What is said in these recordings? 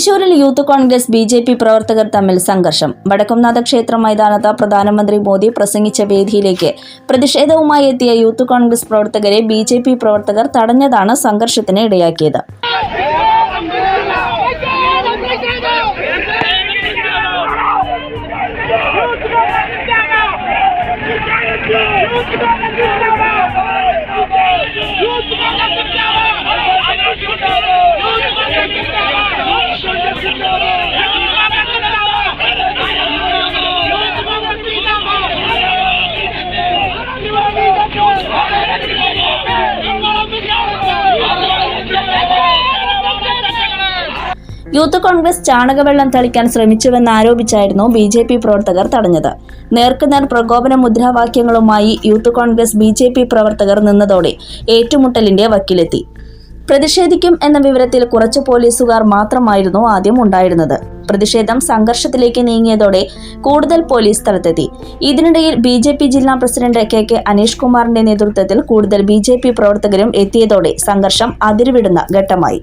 തൃശൂരിൽ youth Congress B J P പ്രവർത്തകർ തമ്മിൽ സംഘർഷം. വടക്കുംനാഥ ക്ഷേത്ര മൈതാനത്ത് പ്രധാനമന്ത്രി മോദി പ്രസംഗിച്ച വേദിയിലേക്ക് പ്രതിഷേധവുമായി എത്തിയ യൂത്ത് കോൺഗ്രസ് പ്രവർത്തകരെ ബി ജെ പി പ്രവർത്തകർ തടഞ്ഞതാണ് സംഘർഷത്തിന് ഇടയാക്കിയത്. ചാണകവെള്ളം തളിക്കാൻ ശ്രമിച്ചുവെന്ന് ആരോപിച്ചായിരുന്നു ബി ജെ പി പ്രവർത്തകർ തടഞ്ഞത്. നേർക്കുനേർ പ്രകോപന മുദ്രാവാക്യങ്ങളുമായി youth Congress B J P പ്രവർത്തകർ നിന്നതോടെ ഏറ്റുമുട്ടലിന്റെ വക്കിലെത്തി. പ്രതിഷേധിക്കും എന്ന വിവരത്തിൽ കുറച്ച് പോലീസുകാർ മാത്രമായിരുന്നു ആദ്യം ഉണ്ടായിരുന്നത്. പ്രതിഷേധം സംഘർഷത്തിലേക്ക് നീങ്ങിയതോടെ കൂടുതൽ പോലീസ് സ്ഥലത്തെത്തി. ഇതിനിടയിൽ ബി ജെ പി ജില്ലാ പ്രസിഡന്റ് കെ കെ അനീഷ് കുമാറിന്റെ നേതൃത്വത്തിൽ കൂടുതൽ ബി ജെ പി പ്രവർത്തകരും എത്തിയതോടെ സംഘർഷം അതിരുവിടുന്ന ഘട്ടമായി.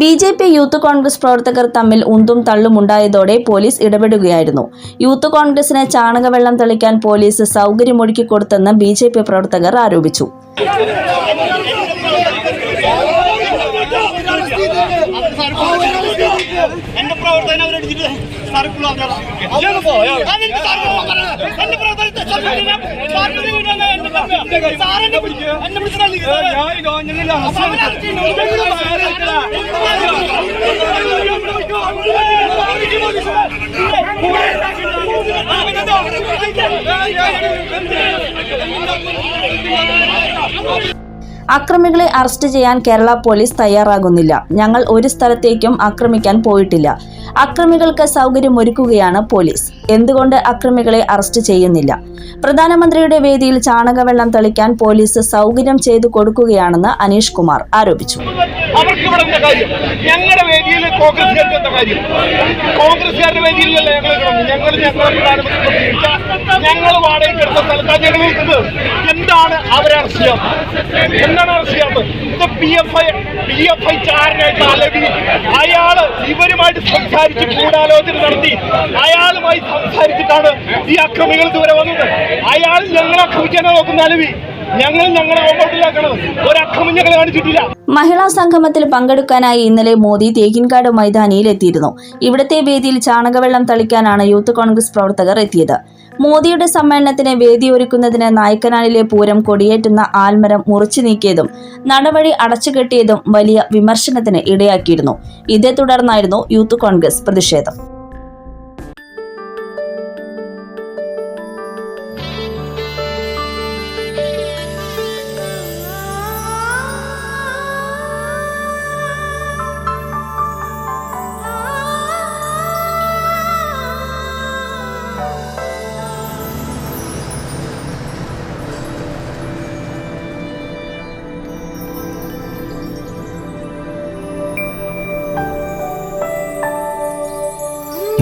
B J P youth Congress പ്രവർത്തകർ തമ്മിൽ ഉന്തും തള്ളും ഉണ്ടായതോടെ പോലീസ് ഇടപെടുകയായിരുന്നു. യൂത്ത് കോൺഗ്രസിന് ചാണകവെള്ളം തെളിക്കാൻ പോലീസ് സൗകര്യമൊരുക്കി കൊടുത്തെന്ന് ബി ജെ പി പ്രവർത്തകർ ആരോപിച്ചു. എന്റെ പ്രവർത്തനം അവരടിച്ചിട്ട് സർക്കുള്ള എന്റെ പ്രവർത്തനത്തെ അക്രമികളെ അറസ്റ്റ് ചെയ്യാൻ കേരള പോലീസ് തയ്യാറാകുന്നില്ല. ഞങ്ങൾ ഒരു സ്ഥലത്തേക്കും ആക്രമിക്കാൻ പോയിട്ടില്ല. അക്രമികൾക്ക് സൗകര്യമൊരുക്കുകയാണ് പോലീസ്. എന്തുകൊണ്ട് അക്രമികളെ അറസ്റ്റ് ചെയ്യുന്നില്ല? പ്രധാനമന്ത്രിയുടെ വേദിയിൽ ചാണകവെള്ളം തളിക്കാൻ പോലീസ് സൗകര്യം ചെയ്തു കൊടുക്കുകയാണെന്ന് അനീഷ് കുമാർ ആരോപിച്ചു. അവർക്ക് എന്താണ് അവരെ അറസ്റ്റ് ചെയ്യാത്തത്? എന്താണ് അറസ്റ്റ് ചെയ്യാത്തത്? ഇത് P F I P F I ചാരനായിട്ട് അയാൾ ഇവരുമായിട്ട് സംസാരിച്ച് ഗൂഢാലോചന നടത്തി. അയാളുമായി സംസാരിച്ചിട്ടാണ് ഈ അക്രമികൾ ദൂരെ വന്നത്. അയാൾ ഞങ്ങളെ ആക്രമിക്കാനാണ് നോക്കുന്ന അലവി. ഞങ്ങൾ ഞങ്ങളെ ഓപ്പോട്ടിലാക്കണം ഒരു മഹിളാ സംഗമത്തിൽ പങ്കെടുക്കാനായി ഇന്നലെ മോദി തേക്കിൻകാട് മൈതാനിയിൽ എത്തിയിരുന്നു ഇവിടത്തെ വേദിയിൽ ചാണകവെള്ളം തളിക്കാനാണ് യൂത്ത് കോൺഗ്രസ് പ്രവർത്തകർ എത്തിയത്. മോദിയുടെ സമ്മേളനത്തിന് വേദിയൊരുക്കുന്നതിന് നായ്ക്കനാലിലെ പൂരം കൊടിയേറ്റുന്ന ആൽമരം മുറിച്ചു നീക്കിയതും നടവഴി അടച്ചുകെട്ടിയതും വലിയ വിമർശനത്തിന് ഇടയാക്കിയിരുന്നു. ഇതേ തുടർന്നായിരുന്നു യൂത്ത് കോൺഗ്രസ് പ്രതിഷേധം.